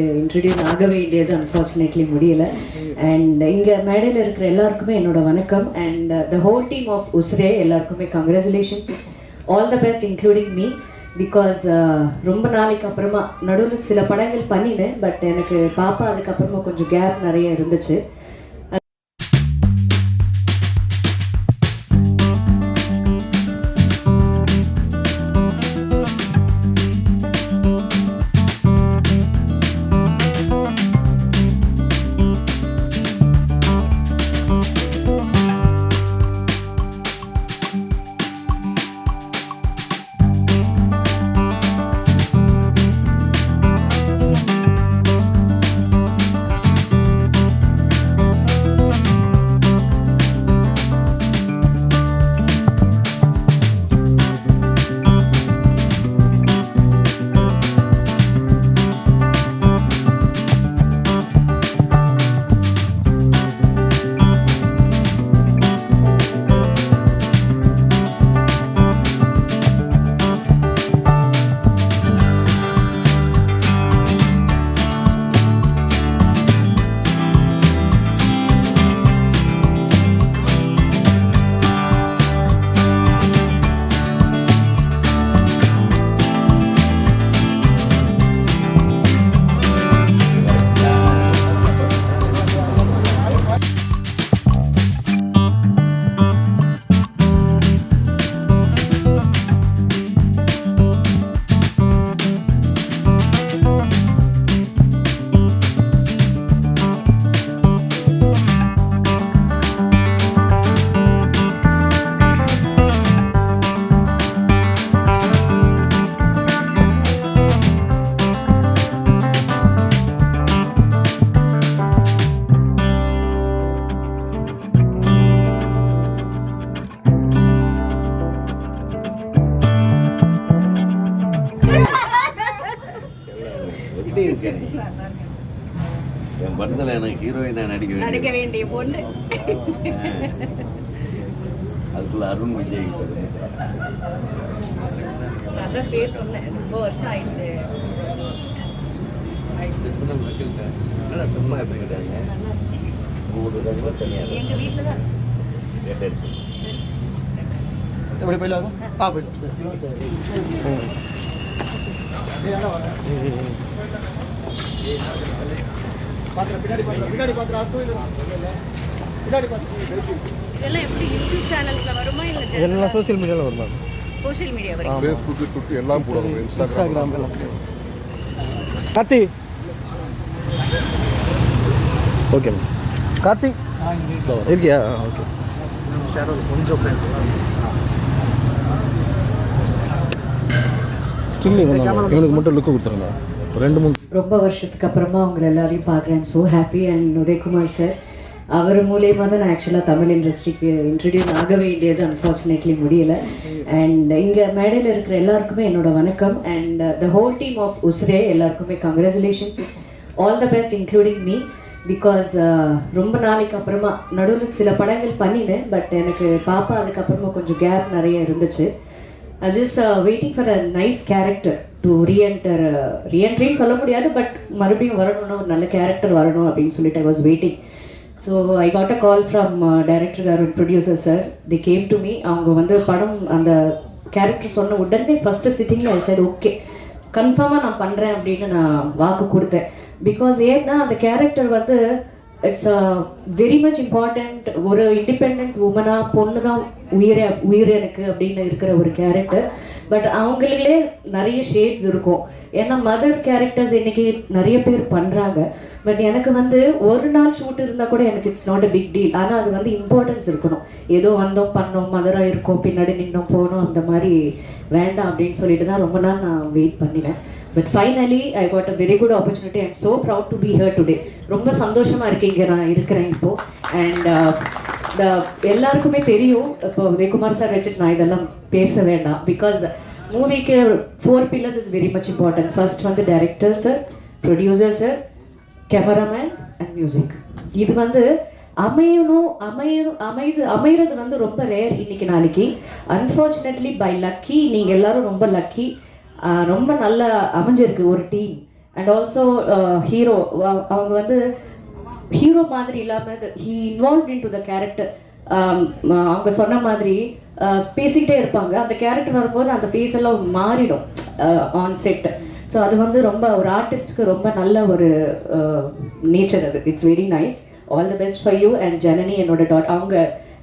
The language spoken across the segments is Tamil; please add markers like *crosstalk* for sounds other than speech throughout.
எனக்கு இன்ட்ரடியூஸ் ஆக வேண்டியது அன்ஃபார்ச்சுனேட்லி முடியல. அண்ட் இங்கே மேடையில் இருக்கிற எல்லாருக்குமே என்னோட வணக்கம். And the whole team of உஸ்ரே எல்லாருக்குமே congratulations all the best including me because ரொம்ப நாளைக்கு அப்புறமா நடுவில் சில படங்கள் பண்ணினேன். பட் எனக்கு பாப்பா அதுக்கப்புறமா கொஞ்சம் கேப் நிறைய இருந்துச்சு. படத்தில் எனக்கு ஹீரோயினா நடிக்க நடிக்க வேண்டிய வேண்டிய பொண்ணு. அதுக்குள்ள அருண் விஜய். அதான் பேர் சொன்னேன். ரொம்ப வருஷம் ஆயிடுச்சு. சும்மா இருக்காங்க? மூணு தடவை தனியாக எங்க வீட்டுல தான். கேட்டு எப்படி போயிடலாம் ஆ பாத்திரம் பின்னாடி பாத்திரம் பின்னாடி பாத்திரம் பின்னாடி பாத்திரம் இதெல்லாம் எப்படி யூடியூப் சேனல்ஸ்ல வருமா இல்ல எல்லாம் சோஷியல் மீடியாவில் வரும்? சோஷியல் மீடியா வரைக்கும்? ஃபேஸ்புக்கு ட்விட்டர் எல்லாம் போடுவாங்க இன்ஸ்டாகிராம் எல்லாம். கார்த்தி. ஓகே கார்த்தி. இருக்கியா? ஓகே கொஞ்சம் ஸ்டில் இவனுக்கு மட்டும் லுக்கு கொடுத்துருங்க. ரெண்டு மூணு ரொம்ப வருஷத்துக்கு அப்புறமா அவங்க எல்லாரையும் பார்க்குறேன். So happy and Udhayakumar sir அவர் மூலியமாக தான் நான் ஆக்சுவலாக தமிழ் இண்டஸ்ட்ரிக்கு இன்ட்ரடியூஸ் ஆக வேண்டியது அன்ஃபார்ச்சுனேட்லி முடியல. அண்ட் இங்கே மேடையில் இருக்கிற எல்லாருக்குமே என்னோட வணக்கம். And the whole team of உஸ்ரே எல்லாருக்குமே congratulations all the best including me because ரொம்ப நாளைக்கு அப்புறமா நடுவில் சில படங்கள் பண்ணினேன். பட் எனக்கு பாப்பா அதுக்கப்புறமா கொஞ்சம் கேப் நிறைய இருந்துச்சு. Just waiting for a nice character to reenter ரீஎன்ட்ரின்னு சொல்ல முடியாது பட் மறுபடியும் வரணும்னு ஒரு நல்ல கேரக்டர் வரணும் அப்படின்னு சொல்லிட்டு I was waiting so I got a call from director car producer sir they came to me அவங்க வந்து படம் அந்த கேரக்டர் சொன்ன உடனே ஃபஸ்ட்டு சிட்டிங்கில் ஐ சைட் ஓகே கன்ஃபார்மாக நான் பண்ணுறேன் அப்படின்னு நான் வாக்கு கொடுத்தேன். பிகாஸ் ஏன்னா அந்த கேரக்டர் வந்து இட்ஸ் வெரி மச் இம்பார்ட்டண்ட் ஒரு இண்டிபெண்ட் உமனா பொண்ணு தான் உயிரே உயிர் எனக்கு அப்படின்னு இருக்கிற ஒரு கேரக்டர் பட் அவங்களே நிறைய ஷேட்ஸ் இருக்கும். ஏன்னா மதர் கேரக்டர்ஸ் இன்னைக்கு நிறைய பேர் பண்ணுறாங்க பட் எனக்கு வந்து ஒரு நாள் ஷூட் இருந்தால் கூட எனக்கு it's not a big deal ஆனால் அது வந்து இம்பார்ட்டன்ஸ் இருக்கணும். ஏதோ வந்தோம் பண்ணோம் மதராக இருக்கோம் பின்னாடி நின்னோம் போனோம் அந்த மாதிரி வேண்டாம் அப்படின்னு சொல்லிட்டு தான் ரொம்ப நாள் நான் வெயிட் பண்ணினேன். But finally I got a very good opportunity I'm so proud to be here today ரொம்ப சந்தோஷமாக இருக்கீங்க நான் இருக்கிறேன் இப்போ. அண்ட் இந்த uh, எல்லாருக்குமே தெரியும் இப்போ உதயகுமார் சார் வச்சுட்டு நான் இதெல்லாம் பேச வேண்டாம். பிகாஸ் மூவிக்கு four pillars is very much important first வந்து director sir producer sir cameraman and music இது வந்து அமையணும் அமைய அமைது அமைகிறது வந்து ரொம்ப ரேர் இன்னைக்கு நாளைக்கு. அன்ஃபார்ச்சுனேட்லி பை லக்கி நீங்கள் எல்லாரும் ரொம்ப லக்கி ரொம்ப நல்லா அமைஞ்சிருக்கு ஒரு டீம் அண்ட் ஆல்சோ ஹீரோ அவங்க வந்து ஹீரோ மாதிரி இல்லாமல் he involve in to the character அவங்க சொன்ன மாதிரி பேசிக்கிட்டே இருப்பாங்க. அந்த கேரக்டர் வரும்போது அந்த ஃபேஸ் எல்லாம் மாறிடும் ஆன் செட் ஸோ அது வந்து ரொம்ப ஒரு ஆர்டிஸ்ட்க்கு ரொம்ப நல்ல ஒரு நேச்சர் அது. It's very nice all the best for you and Janani என்னோட டாட் அவங்க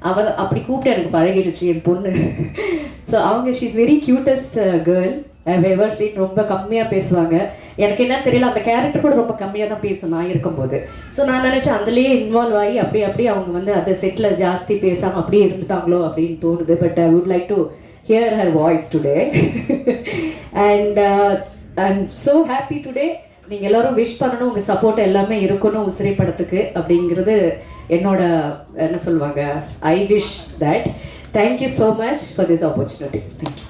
அவ அப்படி கூப்பிட்டு எனக்கு பழகிடுச்சு என் பொண்ணு. *laughs* ஸோ அவங்க she's very cutest girl ever seen ரொம்ப கம்மியாக பேசுவாங்க. எனக்கு என்ன தெரியல அந்த கேரக்டர் கூட ரொம்ப கம்மியாக தான் பேசும் நான் இருக்கும்போது. ஸோ நான் நினச்சேன் அதுலேயே இன்வால்வ் ஆகி அப்படி அப்படியே அவங்க வந்து அந்த செட்டில் ஜாஸ்தி பேசாமல் அப்படியே இருந்துட்டாங்களோ அப்படின்னு தோணுது. But I would like to hear her voice today and I am so happy today நீங்கள் எல்லாரும் விஷ் பண்ணணும் உங்கள் சப்போர்ட் எல்லாமே இருக்கணும் உசிரி படத்துக்கு அப்படிங்கிறது என்னோட என்ன சொல்லுவாங்க? I wish that thank you so much for this opportunity thank you